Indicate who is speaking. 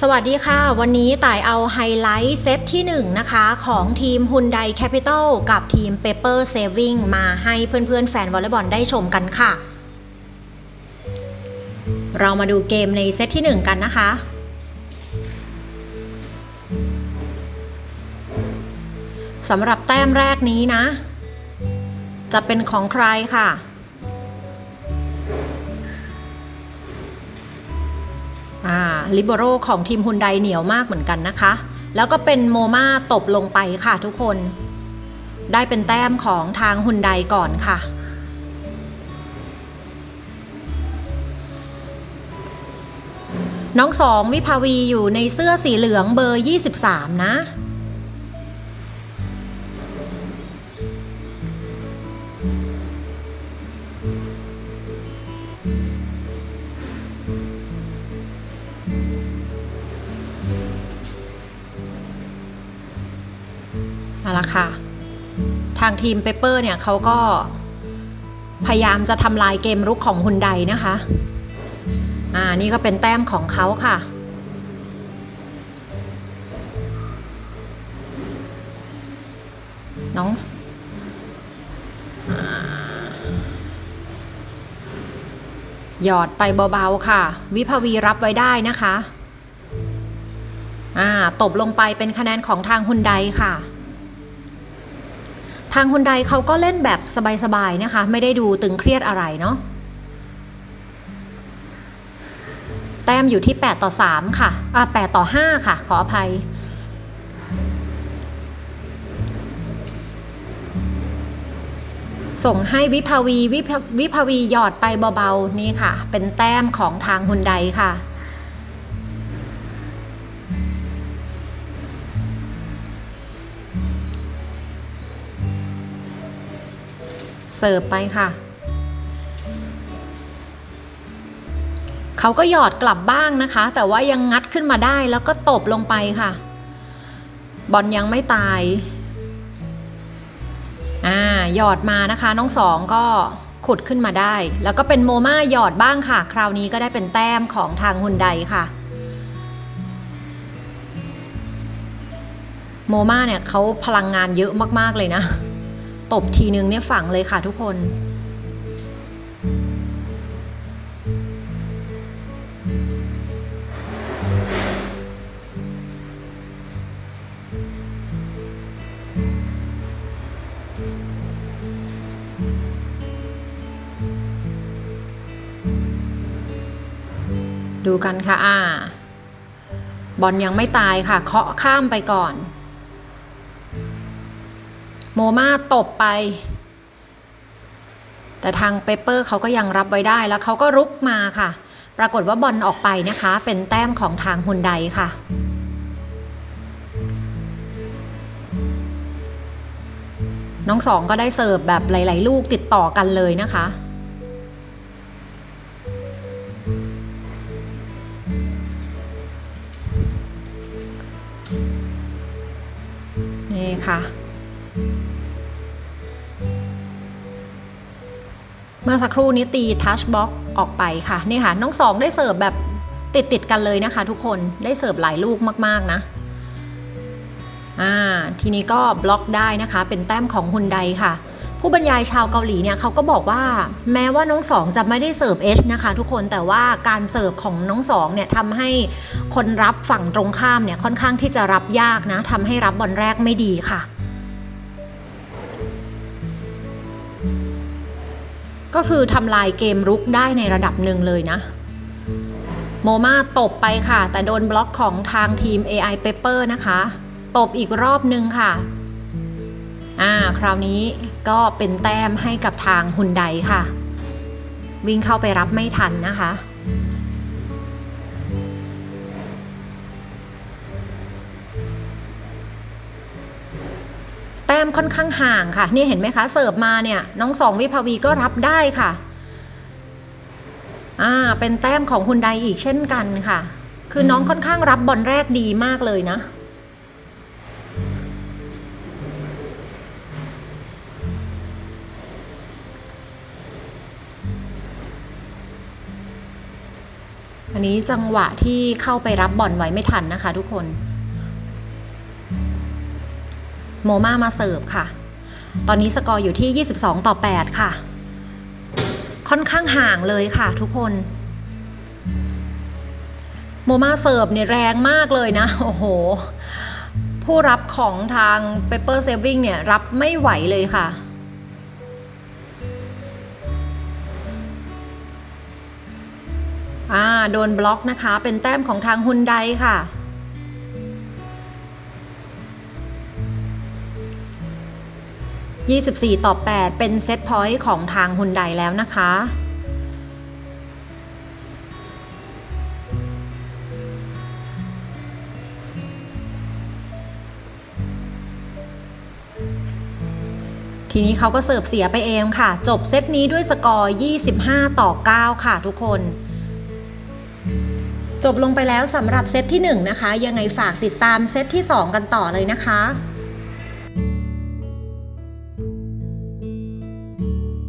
Speaker 1: สวัสดีค่ะ วันนี้ต่ายเอาไฮไลท์เซตที่ 1 นะคะ ของทีม Hyundai Capital กับทีม Paper Saving มาให้เพื่อนๆ แฟนวอลเลย์บอลได้ชมกันค่ะ เรามาดูเกมในเซตที่ 1 กันนะคะสำหรับแต้มแรกนี้นะ จะเป็นของใครค่ะ ลิเบโรของทีมฮุนไดเหนียวมากเหมือนกันนะคะ แล้วก็เป็นโมมาตบลงไปค่ะทุกคน ได้เป็นแต้มของทางฮุนไดก่อนค่ะ น้องสองวิภาวีอยู่ในเสื้อสีเหลืองเบอร์ 23 นะ ทางทีมเปเปอร์เนี่ยเขาก็พยายามจะทำลายเกมรุกของฮุนไดนะคะ อ่า นี่ก็เป็นแต้มของเขาค่ะ น้องหยอดไปเบาๆค่ะ วิภวีรับไว้ได้นะคะ อ่า ตบลงไปเป็นคะแนนของทางฮุนไดค่ะ ทางฮุนไดเขาก็เล่นแบบสบายๆนะคะ ไม่ได้ดูตึงเครียดอะไรเนาะแต้มอยู่ที่ 8 ต่อ 3 ค่ะ อ่า8ต่อ 5 ค่ะ ขออภัย ส่งให้วิภาวี วิภาวีหยอดไปเบา ๆ นี่ค่ะ เป็นแต้มของทางฮุนไดค่ะ เสิร์ฟไปค่ะ เขาก็หยอดกลับบ้างนะคะ แต่ว่ายังงัดขึ้นมาได้แล้วก็ตบลงไปค่ะ บอลยังไม่ตายอ่าหยอดมานะคะ น้องสองก็ขุดขึ้นมาได้ แล้วก็เป็นโมมาหยอดบ้างค่ะ คราวนี้ก็ได้เป็นแต้มของทางฮุนไดค่ะ โมมาเนี่ยเขาพลังงานเยอะมากๆเลยนะ ตบทีนึงเนี่ยฝังเลยค่ะทุกคน ดูกันค่ะอ่าบอลยังไม่ตายค่ะ เคาะข้ามไปก่อน โมมาตบไป แต่ทางเปเปอร์เขาก็ยังรับไว้ได้แล้วเขาก็รุกมาค่ะ ปรากฏว่าบอลออกไปนะคะ เป็นแต้มของทางฮุนไดค่ะน้องสองก็ได้เสิร์ฟแบบหลาย ๆ ลูกติดต่อกันเลยนะคะ นี่ค่ะ เมื่อสักครู่นี้ตีทัชบ็อกออกไปค่ะนี่ค่ะ น้องสองได้เสิร์ฟแบบติดติดๆกันเลยนะคะ ทุกคนได้เสิร์ฟหลายลูกมากๆนะอ่าทีนี้ก็บล็อกได้นะคะ เป็นแต้มของฮุนไดค่ะ ผู้บรรยายชาวเกาหลีเนี่ยเขาก็บอกว่าแม้ว่าน้องสองจะไม่ได้เสิร์ฟเอชนะคะ ทุกคนแต่ว่าการเสิร์ฟของน้องสองเนี่ยทำให้คนรับฝั่งตรงข้ามเนี่ยค่อนข้างที่จะรับยากนะทำให้รับบอลแรกไม่ดีค่ะ ก็คือทำลายเกมรุกได้ในระดับหนึ่งเลยนะ โมมาตบไปค่ะ แต่โดนบล็อกของทางทีม AI Paper นะคะ ตบอีกรอบนึงค่ะ อ่า คราวนี้ก็เป็นแต้มให้กับทางฮุนไดค่ะ วิ่งเข้าไปรับไม่ทันนะคะ มค่อนข้างห่างค่ะ นี่เห็นไหมคะเสิร์ฟมาเนี่ยน้องสองวิภาวีก็รับได้ค่ะอ่าเป็นแต้มของฮุนไดอีกเช่นกันค่ะ คือน้องค่อนข้างรับบอลแรกดีมากเลยนะอันนี้จังหวะที่เข้าไปรับบอลไว้ไม่ทันนะคะทุกคน โมมามาเสิร์ฟค่ะ ตอนนี้สกอร์อยู่ที่ 22 ต่อ 8 ค่ะ ค่อนข้างห่างเลยค่ะทุกคนโมมาเสิร์ฟเนี่ยแรงมากเลยนะ โอ้โห ผู้รับของทาง Paper Saving เนี่ย รับไม่ไหวเลยค่ะ อ่า โดนบล็อกนะคะ เป็นแต้มของทางฮุนไดค่ะ 24 ต่อ 8 เป็นเซตพอยต์ของทางฮุนไดแล้วนะคะ ทีนี้เขาก็เสิร์ฟเสียไปเองค่ะ จบเซตนี้ด้วยสกอร์ 25 ต่อ 9 ค่ะทุกคนจบลงไปแล้วสำหรับเซตที่ 1 นะคะ ยังไงฝากติดตามเซตที่ 2 กันต่อเลยนะคะ